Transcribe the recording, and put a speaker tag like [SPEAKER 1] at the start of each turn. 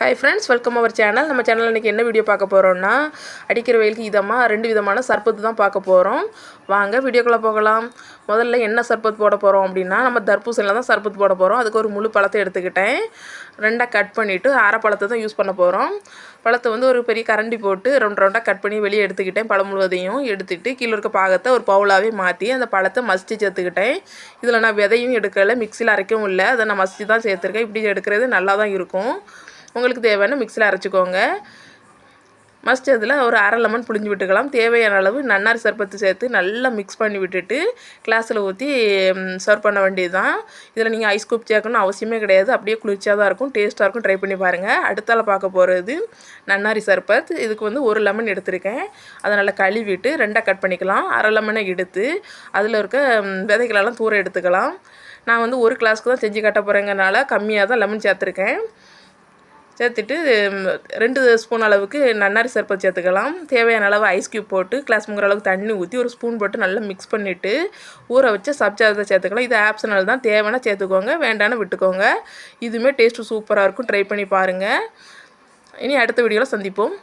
[SPEAKER 1] Hi friends welcome our channel நம்ம சேனலில் இன்றைக்கி என்ன வீடியோ பார்க்க போகிறோம்னா அடிக்கிற வெயிலுக்கு இதமாக ரெண்டு விதமான சர்பத்து தான் பார்க்க போகிறோம் வாங்க வீடியோக்குள்ளே போகலாம். முதல்ல என்ன சர்பத் போட போகிறோம் அப்படின்னா நம்ம தர்பூசணியில் தான் சர்பத் போட போகிறோம் அதுக்கு ஒரு முழு பழத்தை எடுத்துக்கிட்டேன். ரெண்டாக கட் பண்ணிவிட்டு அரை பழத்தை தான் யூஸ் பண்ண போகிறோம் பழத்தை வந்து ஒரு பெரிய கரண்டி போட்டு ரெண்டு ரவுண்டாக கட் பண்ணி வெளியே எடுத்துக்கிட்டேன். பழம் முழுவதையும் எடுத்துகிட்டு கீழே இருக்க பாகத்தை ஒரு பவுலாகவே மாற்றி அந்த பழத்தை மசித்து சேர்த்துக்கிட்டேன். இதில் நான் விதையும் எடுக்கலை மிக்சியில் அரைக்கவும் இல்லை. அதை நான் மசித்து தான் சேர்த்துருக்கேன். இப்படி எடுக்கிறது நல்லா தான் இருக்கும். உங்களுக்கு தேவையான மிக்சியில் அரைச்சிக்கோங்க. மஸ்ட் அதில் ஒரு அரை லெமன் புளிஞ்சு விட்டுக்கலாம். தேவையான அளவு நன்னாரி சர்பத்து சேர்த்து நல்லா மிக்ஸ் பண்ணி விட்டுட்டு கிளாஸில் ஊற்றி சர்வ் பண்ண வேண்டியது தான் இதில் நீங்கள் ஐஸ் கூப் சேர்க்கணும் அவசியமே கிடையாது. அப்படியே குளிர்ச்சியாக தான் இருக்கும். டேஸ்ட்டாக இருக்கும். ட்ரை பண்ணி பாருங்கள் அடுத்தால பார்க்க போகிறது நன்னாரி சர்பத். இதுக்கு வந்து ஒரு லெமன் எடுத்திருக்கேன். அதை நல்லா கழுவிட்டு ரெண்டாக கட் பண்ணிக்கலாம். அரை லெமனை எடுத்து அதில் இருக்க விதைகளெல்லாம் தூர எடுத்துக்கலாம். நான் வந்து ஒரு கிளாஸ்க்கு தான் செஞ்சு கட்ட போகிறேங்கனால கம்மியாக தான் லெமன் சேர்த்துருக்கேன். சேர்த்துட்டு ரெண்டு ஸ்பூன் அளவுக்கு நன்னாரி சர்பத் சேர்த்துக்கலாம். தேவையான அளவு ஐஸ் க்யூப் போட்டு கிளாஸ் முங்குற அளவுக்கு தண்ணி ஊற்றி ஒரு ஸ்பூன் போட்டு நல்லா மிக்ஸ் பண்ணிவிட்டு ஊற வச்சு சப்ஜாதத்தை சேர்த்துக்கலாம். இது ஆப்ஷனல் தான். தேவைன்னா சேர்த்துக்கோங்க வேண்டான்னு விட்டுக்கோங்க. இதுவுமே டேஸ்ட்டு சூப்பராக இருக்கும். ட்ரை பண்ணி பாருங்கள் இனி அடுத்த வீடியோவில் சந்திப்போம்.